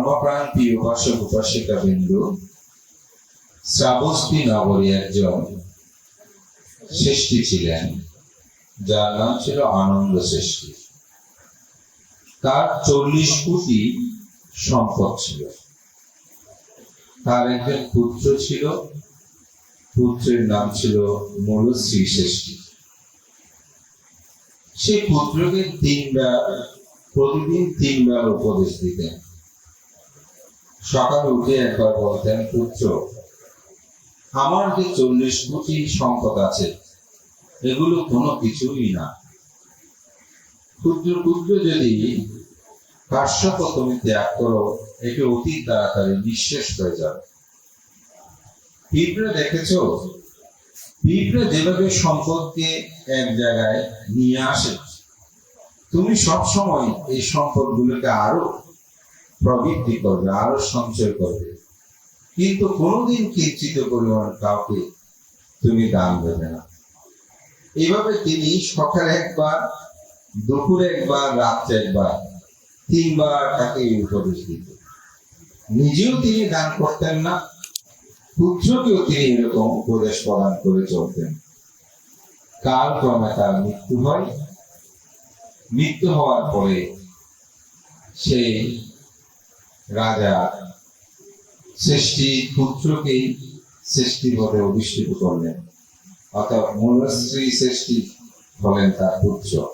ধর্মপ্রাণ উপাসক উপাসিকা বিন্দু শ্রাবস্তি নগরী একজন শ্রেষ্ঠী ছিলেন, যার নাম ছিল আনন্দ শ্রেষ্ঠী তার চল্লিশ কোটি সম্পদ ছিল। তার একজন পুত্র ছিল, পুত্রের নাম ছিল মূলশ্রী শ্রেষ্ঠী সে পুত্রকে তিনবার, প্রতিদিন তিনবার উপদেশ দিতেন। সকালে উঠে একবার বলতেন, পুত্র, আমার যে চল্লিশ কোটি সম্পদ আছে, এগুলো কোনো কিছুই না। ক্ষুদ্র ক্ষুদ্র যদি কাশ্যপ তুমি ত্যাগ করো এটি অতি তাড়াতাড়ি নিঃশেষ হয়ে যাবে। পিঁপড়ে দেখেছ? পিঁপড়ে যেভাবে সম্পদকে এক জায়গায় নিয়ে আসে, তুমি সব সময় এই সম্পদগুলোকে আরও প্রবৃদ্ধি করবে, আরও সঞ্চয় করবে। কিন্তু কোনোদিন কিঞ্চিত পরিমাণ কাউকে তুমি দান দেবে না। এইভাবে তিনি সকালে একবার, দুপুরে একবার, রাত্রে একবার, তিনবার তাকে উপদেশ দিতেন। নিজেও তিনি দান করতেন না, পুত্রকেও তিনি এরকম উপদেশ প্রদান করে চলতেন। কালক্রমে তার মৃত্যু হয়। মৃত্যু হওয়ার পরে সেই রাজা সৃষ্টি পুত্রকেই সৃষ্টি বলে অধিষ্ঠিত করলেন। অর্থাৎ মূলশ্রী সৃষ্টি হলেন তার পুত্র।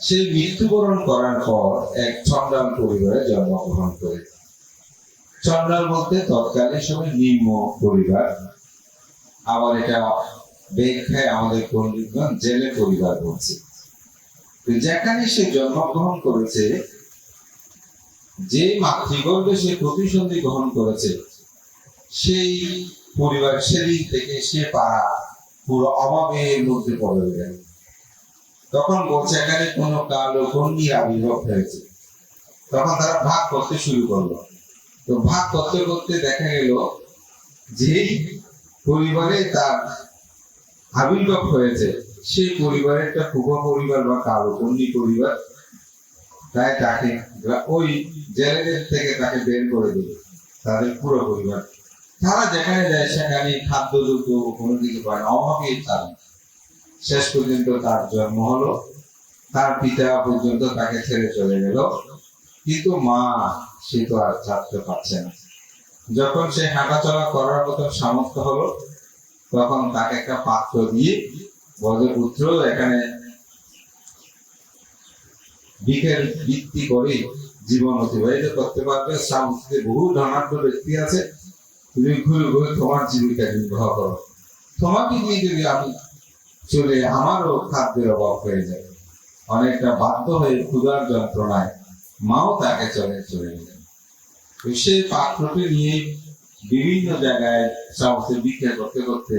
সে মৃত্যুবরণ করার পর এক চন্ডাল পরিবারে জন্মগ্রহণ করে। চন্ডাল বলতে তৎকালীন সময় নিম্ন পরিবার। আবার এটা ব্যাখ্যায় আমাদের পণ্ডিতগণ জেলে পরিবার বলছে। যেখানে সে জন্মগ্রহণ করেছে যে মাতৃগর্ভে সে প্রতিসন্ধি গ্রহণ করেছে, সেই পরিবার সেদিন থেকে সে পাড়া পুরো অভাবের মধ্যে পড়ে গেল তখন এখানে কোনো কালো কন্যির আবির্ভাব হয়েছে। তখন তারা ভাগ করতে শুরু করল। তো ভাগ করতে করতে দেখা গেল যে পরিবারে তার আবির্ভাব হয়েছে, সেই পরিবারের একটা ফুফা পরিবার বা কালো কন্যি পরিবার তাই তাকে ওই জেলেদের থেকে তাকে বের করে দিল। তাদের পুরো পরিবার। তারা যেখানে যায় সেখানে খাদ্য দ্রব্য কোনো কিছু পায় অভাবেই তার। শেষ পর্যন্ত তার জন্ম হলো। তার পিতা পর্যন্ত তাকে ছেড়ে চলে গেল। কিন্তু মা, সে তো আর থাকতে পারছে না। যখন সে হাঁটাচলা করার মতো সামর্থ্য হলো, তখন তাকে একটা পাত্র দিয়ে বলে পুত্র, এখানে বিকেল ভিত্তি করে জীবন অতিবাহিত করতে পারবে। সামুদ্রে বহু ধনাঢ্য ব্যক্তি আছে। তুমি ঘুরে ঘুরে তোমার জীবিকা নির্বাহ করো তোমাকে নিয়ে যদি আমি চলে আমারও খাদ্যের অভাব হয়ে যায়। অনেকটা বাধ্য হয়ে ক্ষুধার যন্ত্রণায় মাও তাকে চলে চলে গেলেন সেই পাত্রটি নিয়ে বিভিন্ন জায়গায় সামুদ্রে বিক্রি করতে করতে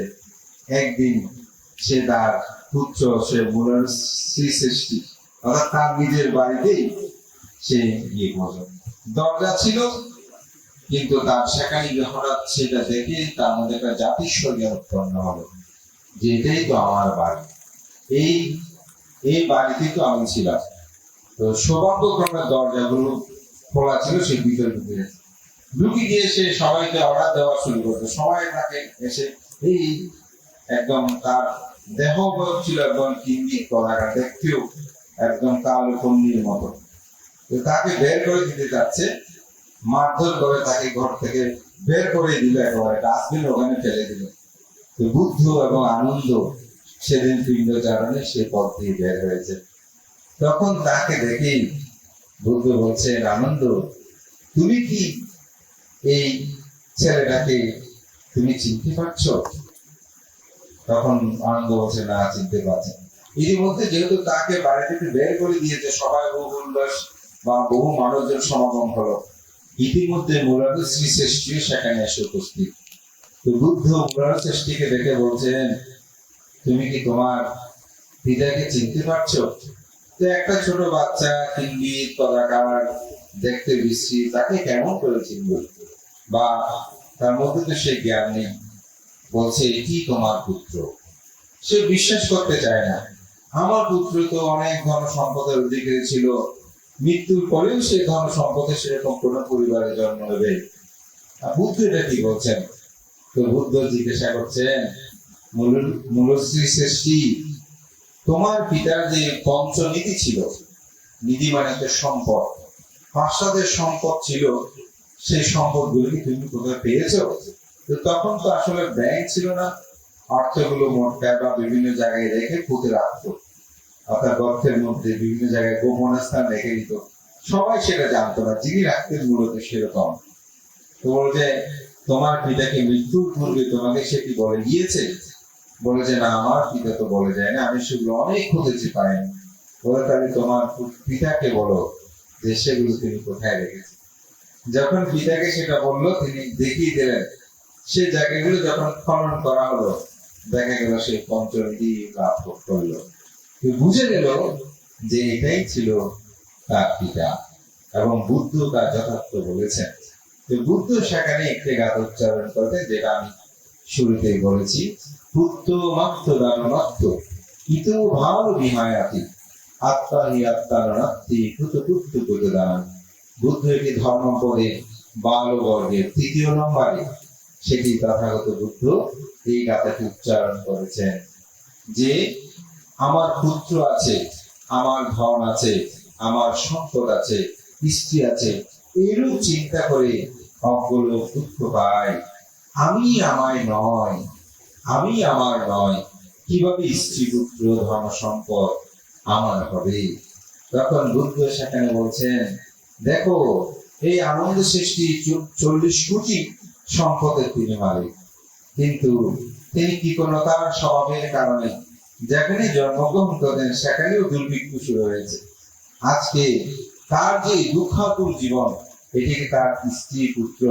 একদিন সে তার পুত্র, সে মূলের সৃষ্টি অর্থাৎ তার নিজের বাড়িতেই সে গিয়ে পৌঁছল দরজা ছিল, কিন্তু তার সেখানে হঠাৎ সেটা দেখে তার মধ্যে একটা জাতিস্বর্গীয় উৎপন্ন হলো, যে এটাই তো আমার বাড়ি। এই এই বাড়িতে তো আমি ছিলাম। তো সৌভাগ্যক্রমে দরজাগুলো খোলা ছিল, সে ভিতরে ঢুকে। ঢুকে গিয়ে সে সবাইকে অর্ডার দেওয়া শুরু করতো সবাই তাকে এসে, এই, একদম তার দেহ ছিল একদম কিন্দি কলাকা দেখতেও একদম কালো কন্ডির মতো। তাকে বের করে দিতে যাচ্ছে। মারধর করে তাকে ঘর থেকে বের করে দিল একেবারে। ডাস্টবিন ওখানে ফেলে দিল। বুদ্ধ এবং আনন্দ সেদিন পিণ্ড চারণে সে পথ দিয়ে বের হয়েছে। তখন তাকে দেখেই বুদ্ধ বলছেন আনন্দ, তুমি কি এই ছেলেটাকে তুমি চিনতে পারছ? তখন আনন্দ বলছে, না, চিনতে পারছে না। ইতিমধ্যে যেহেতু তাকে বাড়ি থেকে বের করে দিয়েছে, সবাই বহু উল্লাস বা বহু মানুষজন সমাগম হলো। ইতিমধ্যে মূলত শ্রী শ্রেষ্ঠীও সেখানে এসে উপস্থিত। তো বুদ্ধ মূলত শ্রেষ্ঠীকে দেখে বলছেন, তুমি কি তোমার পিতাকে চিনতে পারছ? তো একটা ছোট বাচ্চা কিঙ্গিত কলাকার দেখতে বিশ্রী, তাকে কেমন করে চিনব? বা তার মধ্যে তো সে জ্ঞান নেই। বলছে এটি তোমার পুত্র? সে বিশ্বাস করতে চায় না। আমার পুত্র তো অনেক ধন সম্পদের অধিকারী ছিল। মৃত্যুর পরেও সে ধন সম্পদে সেরকম কোন পরিবারে জন্ম নেবে। বুদ্ধ এটা কি বলছেন? তো বুদ্ধ জিজ্ঞাসা করছেন, মূল- মূলশ্রী শ্রেষ্ঠী, তোমার পিতার যে পঞ্চনীতি ছিল, নিধি মানে সম্পদ পাশ্চাদের সম্পদ ছিল, সেই সম্পদ গুলি তুমি কোথায় পেয়েছ? তো তখন তো আসলে ব্যাংক ছিল না অর্থগুলো মোটকা বা বিভিন্ন জায়গায় রেখে পুঁতে রাখতো অর্থাৎ গর্তের মধ্যে বিভিন্ন জায়গায় গোপন স্থান রেখে দিত। সবাই সেটা জানতো না, যিনি রাখতেন মূলত সেরকম। তো বলে যে, তোমার পিতাকে মৃত্যুর পূর্বে তোমাকে সেটি বলে গিয়েছে বলে যে, না, আমার পিতা তো বলে যায় না, আমি সেগুলো অনেক খুঁজেছি পাইনি। বলে তাহলে তোমার পিতাকে বলো যে, সেগুলো তিনি কোথায় রেখেছে যখন পিতাকে সেটা বলল, তিনি দেখিয়ে দিলেন, সে জায়গাগুলো যখন খনন করা হলো দেখা গেল সে পঞ্চমী লাভ করল তো বুঝে গেল যে এটাই ছিল তার পিতা এবং বুদ্ধ তার যথার্থ বলেছেন। তো বুদ্ধ সেখানে একটি গাত উচ্চারণ করতে যেটা আমি শুরুতেই বলেছি পুত্র মাত্র দানমাত্র ইত ভাব আত্মা হি আত্মারণাত্তি পুত পুত্র পুত দান। বুদ্ধ এটি ধর্ম পদে বালবর্গের তৃতীয় নম্বরে সেটি তথাগত বুদ্ধ এই গাথাটি উচ্চারণ করেছেন যে, আমার পুত্র আছে, আমার ধন আছে, আমার সম্পদ আছে, স্ত্রী আছে, এরূপ চিন্তা করে অজ্ঞলো দুঃখ পায়। আমি আমায় নয়, আমি আমার নয়, কীভাবে স্ত্রী, পুত্র, ধন, সম্পদ আমার হবে? তখন বুদ্ধ সেখানে বলছেন, দেখো, এই আনন্দ সৃষ্টি চল্লিশ কোটি সম্পদের তিনি মালিক কিন্তু তিনি কি কোনো তার স্বভাবের কারণে যেখানে জন্মগ্রহণ করেন, সেখানেও দুর্ভিক্ষ শুরু হয়েছে। আজকে তার যে দুঃখাতুর জীবন, এটিকে তার স্ত্রী পুত্র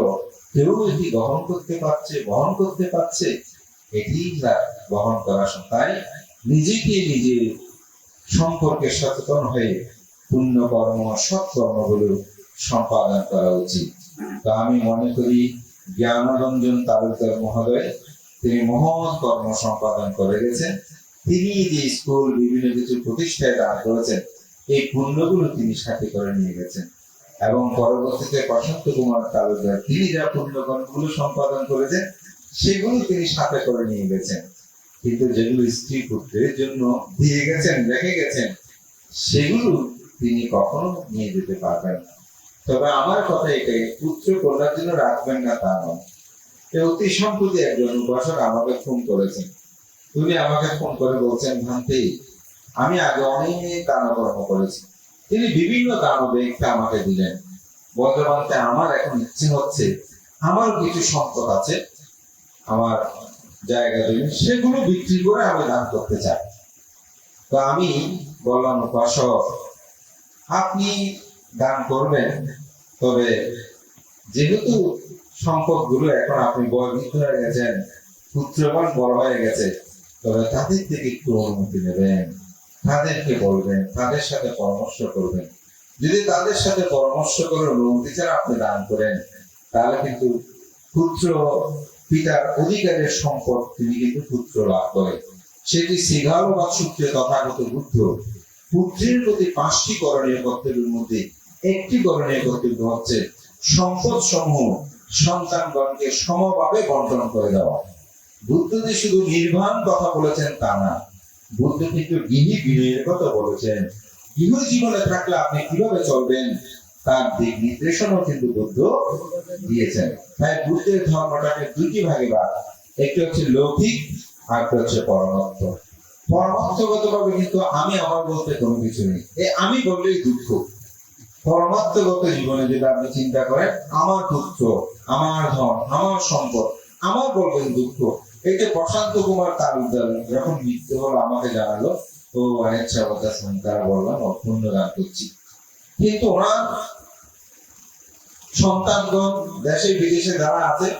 কেউ এটি গ্রহণ করতে পারছে, বহন করতে পারছে, এটি বহন করা তাই নিজেকে নিজে সম্পর্কে সচেতন হয়ে পুণ্য কর্ম সৎকর্মগুলো সম্পাদন করা উচিত। তা আমি মনে করি জ্ঞানরঞ্জন তালুকদার মহোদয়, তিনি মহৎ কর্ম সম্পাদন করে গেছেন। তিনি যে স্কুল, বিভিন্ন কিছু প্রতিষ্ঠায় দান করেছেন, এই পুণ্যগুলো তিনি সাথে করে নিয়ে গেছেন। এবং পরবর্তীতে বসন্ত কুমার তালুকদার, তিনি যা পুণ্যকর্মগুলো সম্পাদন করেছেন, সেগুলো তিনি সাথে করে নিয়ে গেছেন। কিন্তু যেগুলো স্ত্রী পুত্রের জন্য দিয়ে গেছেন, রেখে গেছেন, সেগুলো তিনি কখনো নিয়ে যেতে পারবেন না। তবে আমার কথা এটাই, পুত্র কন্যার জন্য রাখবেন না তা নয়। অতি সম্প্রতি একজন উপাসক আমাকে ফোন করেছেন। তিনি আমাকে ফোন করে বলছেন, ভান্তি, আমি আগে অনেক দানকর্ম করেছি। তিনি বিভিন্ন দান ব্যাংকটা আমাকে দিলেন। বর্তমানে আমার এখন ইচ্ছে হচ্ছে আমার কিছু সম্পদ আছে, আমার জায়গা জমি, সেগুলো বিক্রি করে আমি দান করতে চাই। তো আমি বললাম, উপাসক, আপনি দান করবেন, তবে যেহেতু সম্পদগুলো এখন আপনি বয়বৃদ্ধ হয়ে গেছেন, পুত্রবান বড় হয়ে গেছে, তবে তাদের থেকে একটু অনুমতি নেবেন। তাদেরকে বলবেন, তাদের সাথে পরামর্শ করবেন। যদি তাদের সাথে পরামর্শ করে অনুমতি ছাড়া আপনি দান করেন, তাহলে কিন্তু পুত্র পিতার অধিকারের সম্পদ তিনি কিন্তু পুত্র লাভ করেন। সেটি সিগাল বা সূত্রে তথাগত বুদ্ধ পুত্রের প্রতি পাঁচটি করণীয় কর্তব্যের মধ্যে একটি করণীয় কর্তব্য হচ্ছে সম্পদ সমূহ সন্তানগণকে সমভাবে বন্টন করে দেওয়া। বুদ্ধ যে শুধু নির্বাণ কথা বলেছেন তা না বুদ্ধ কিন্তু গৃহী বিনয়ের কথা বলেছেন। গৃহ জীবনে থাকলে আপনি কীভাবে চলবেন, তার দিক নির্দেশনও কিন্তু বুদ্ধ দিয়েছেন। তাই বুদ্ধের ধর্মটাকে দুটি ভাগে ভাগ, একটি হচ্ছে লৌকিক আর একটা হচ্ছে পরমার্থ পরমার্থগত ভাবে কিন্তু আমি আমার বলতে কোনো কিছু নেই। এই আমি বললেই দুঃখ। পরমার্থগত জীবনে যদি আপনি চিন্তা করেন, আমার পুত্র, আমার ধন, আমার সম্পদ, আমার বলবেন দুঃখ, এই যে প্রশান্ত কুমার তালুকদার, যখন মৃত্যু হলো, আমাকে জানালো, ও আচ্ছা কথা তারা বললাম অপূর্ণ দান করছি। কিন্তু ওনার সন্তানগণ দেশে, বিদেশে যারা আছে,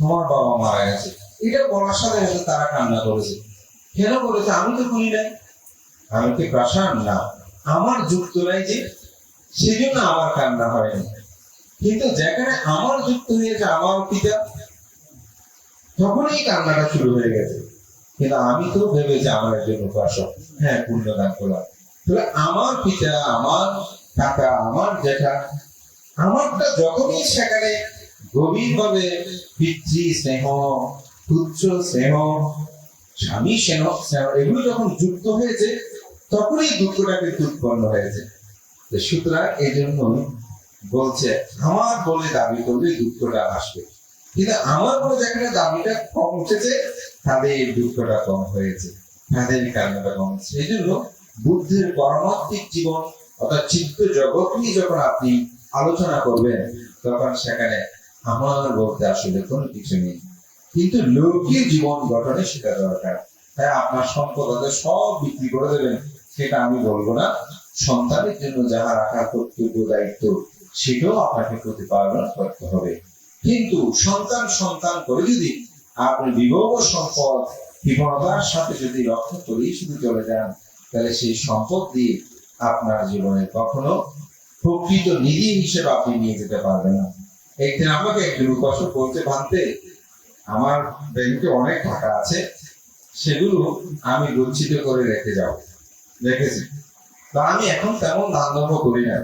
তোমার বাবা মারা গেছে। এটা বলার সাথে সাথে তারা কান্না করেছে। কেন বলেছে? আমি তো করি নাই। আমি কি প্রাসান না। আমার যুক্ত নাই যে সেজন্য আমার কান্না হয়নি কিন্তু যেখানে আমার যুক্ত হয়েছে, আমার পিতা, তখনই কান্নাটা শুরু হয়ে গেছে। কিন্তু আমি তো ভেবেছি আমার একজন উপাসক। হ্যাঁ পুণ্যদান করলাম। তাহলে আমার পিতা, আমার কাকা, আমার জ্যাঠা আমারটা যখনই সেখানে গভীরভাবে পিতৃ স্নেহ, পুত্র স্নেহ, স্বামী স্নেহ, এগুলো যখন যুক্ত হয়েছে, তখনই দুঃখটা কিন্তু উৎপন্ন হয়েছে। সুতরাং এই জন্য বলছে, আমার বলে দাবি করলে দুঃখটা আসবে। কিন্তু আমার বলে যেখানে দাবিটা কম উঠেছে, তাদের এই দুঃখটা কম হয়েছে, তাদের কান্নাটা কম হয়েছে। এই জন্য বুদ্ধের পরমাত্মিক জীবন অর্থাৎ চিত্ত জগৎ নিয়ে যখন আপনি আলোচনা করবেন, তখন সেখানে আমার বলতে আসলে কোনো কিছু নেই। কিন্তু লৌকিক জীবন গঠনে সেটা দরকার। তাই আপনার সম্পদ সব বিক্রি করে দেবেন। সেটা আমি বলব না। সন্তানের জন্য যাহা রাখার কর্তব্য, দায়িত্ব, সেটাও আপনাকে প্রতিপালন করতে হবে। কিন্তু সন্তান সন্তান করে যদি আপনি বিভব সম্পদ বিপন্নতার সাথে যদি রক্ষা করেই শুধু চলে যান, তাহলে সেই সম্পদ দিয়ে আপনার জীবনে কখনো প্রকৃত নিধি হিসেবে আপনি নিয়ে যেতে পারবেন না। একদিন আমাকে একজন উপাসক বলতে ভাবতে, আমার ব্যাংকে অনেক টাকা আছে, সেগুলো আমি গচ্ছিত করে রেখে যাব। রেখেছি তো আমি এখন তেমন দান ধর্ম করি না।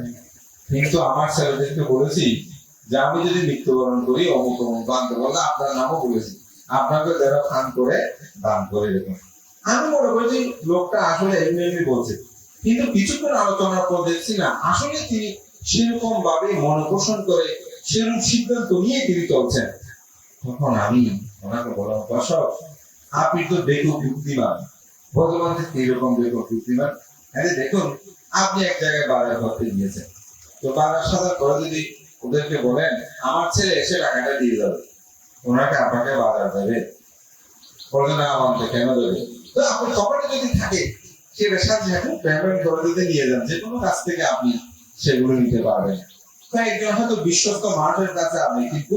কিন্তু আমার ছেলেদেরকে বলেছি যে আমি যদি মৃত্যুবরণ করি, অমুক অমুক দান দেবো আপনার নামও বলেছি। আপনাকে যারা ফান করে দান করে দেখুন আমি মনে করি যে লোকটা আসলে এমনি এমনি বলছে। কিন্তু কিছুক্ষণ আলোচনার পর দেখছি না, আসলে তিনি সেরকম ভাবে মনোপোষণ করে সেরকম সিদ্ধান্ত নিয়ে তিনি চলছেন। তখন আমি ওনাকে বললাম, দর্শক, আপনি তো দেখুন বুদ্ধিমান। ভগবান কীরকম দেখুন বুদ্ধিমান আরে দেখুন, আপনি এক জায়গায় বাজার করতে গিয়েছেন তো বাজার সাজার করে যদি ওদেরকে বলেন, আমার ছেলে এসে টাকাটা দিয়ে যাবে। ওনাকে আপনাকে বাজার দেবে। বলে না, আমাকে কেন দেবে? তো আপনি কপালে যদি থাকে সেটা সাথে সাথে পেমেন্ট করে দিতে নিয়ে যান, যে কোনো কাছ থেকে আপনি সেগুলো নিতে পারবেন। তো একজন হয়তো বিশ্বস্ত মানুষের কাছে আপনি কিন্তু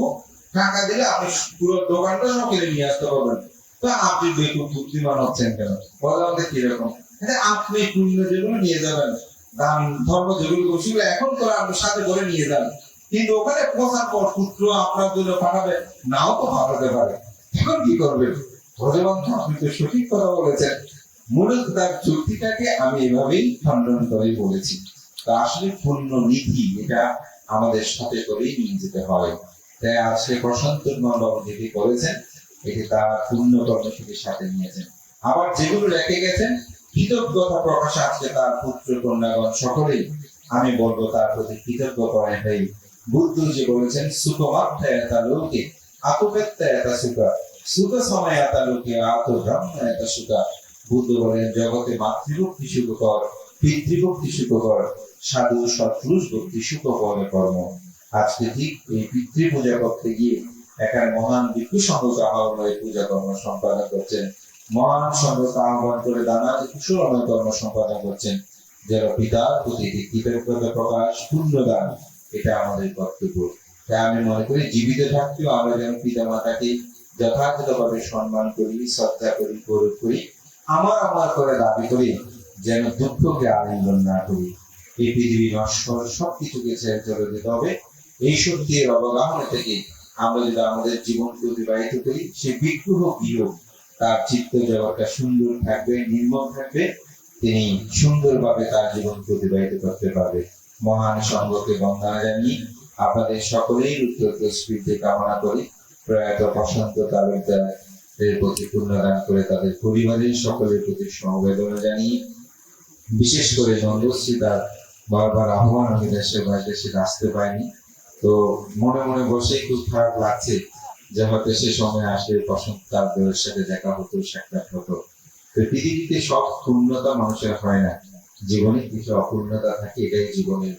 টাকা দিলে আপনি পুরো দোকানটা কিনে নিয়ে আসতে পারবেন। তো আপনি দেখুন বুদ্ধিমান হচ্ছেন কেন? বলতে কীরকম? এটা আপনি পুণ্য যেগুলো নিয়ে যাবেন, দান, ধর্ম যেগুলো সেগুলো এখন করে আপনি সাথে করে নিয়ে যান কিন্তু ওখানে পৌঁছার পর পুত্র আপনার জন্য পাঠাবে, নাও তো পাঠাতে পারে। এখন কি করবেন ভগবান আপনি তো সঠিক কথা বলেছেন। মূলত তার যুক্তিটাকে আমি এভাবেই খণ্ডন করে বলেছি। তা আসলে পূর্ণ নীতি, এটা আমাদের সাথে করেই নিয়ে যেতে হয়। তাই আজকে প্রশান্ত বাবু যেটি করেছেন এটি তার পূর্ণ কর্মসূচির সাথে নিয়েছেন। আবার যেগুলো রেখে গেছেন, কৃতজ্ঞতা প্রকাশ আজকে তার পুত্র কন্যাগণ সকলেই। আমি বলব তার প্রতি কৃতজ্ঞ করেন ভাই বুদ্ধ যে বলেছেন সুখমাত্মায়তা লোকে আতপেত্তায়তা সুখ সুখ সময়তা লোকে আত ব্রহ্মায়তা সুখ। বুদ্ধ বলেন, জগতে মাতৃভক্তি সুখকর, পিতৃভক্তি সুখকর, সাধু, সৎপুরুষ ভক্তি সুখকর কর্ম। আজকে ঠিক এই পিতৃ পূজা করতে গিয়ে এখানে মহান ভিক্ষু সংঘকে আহ্বান পূজা কর্ম সম্পাদন করছেন। মহান সংঘকে আহ্বান করে দানাদি কুশলময় কর্ম সম্পাদন করছেন। যারা পিতার প্রতি কৃতজ্ঞতা প্রকাশ পূর্ণ দান এটা আমাদের কর্তব্য। তাই আমি মনে করি জীবিত থাকতেও আমরা যেন পিতা মাতাকে যথাযথভাবে সম্মান করি, শ্রদ্ধা করি, গৌরব করি, আমার আমার করে দাবি করি, যেন দুঃখকে আলিঙ্গন না করি। এই পৃথিবী নশ্বর সবকিছুকে ছেড়ে চলে যেতে হবে। এই সত্যের অবগাহনে থেকে আমরা যদি আমাদের জীবনকে অতিবাহিত করি, সে বিগ্রহ হোক তার চিত্ত জগৎটা সুন্দর থাকবে, নির্মল থাকবে, তিনি সুন্দরভাবে তার জীবনকে অতিবাহিত করতে পারবে। মহান সঙ্গকে বন্দনা জানিয়ে আপনাদের সকলেই উত্তর স্মৃতি কামনা করি। প্রয়াত প্রশান্ত তালুকদার এর প্রতি পুণ্যদান করে তাদের পরিবারের সকলের প্রতি সমবেদনা জানিয়ে, বিশেষ করে নন্দশ্রী তার বারবার আহ্বান আমি দেশের বাইরে সে আসতে পারিনি। তো মনে মনে বসে খুব খারাপ লাগছে যে হয়তো সে সময় আসলে বসন্ত সাথে দেখা হতো, সাক্ষাৎ হতো। তো পৃথিবীতে সব পূর্ণতা মানুষের হয় না। জীবনে কিছু অপূর্ণতা থাকে, এটাই জীবনের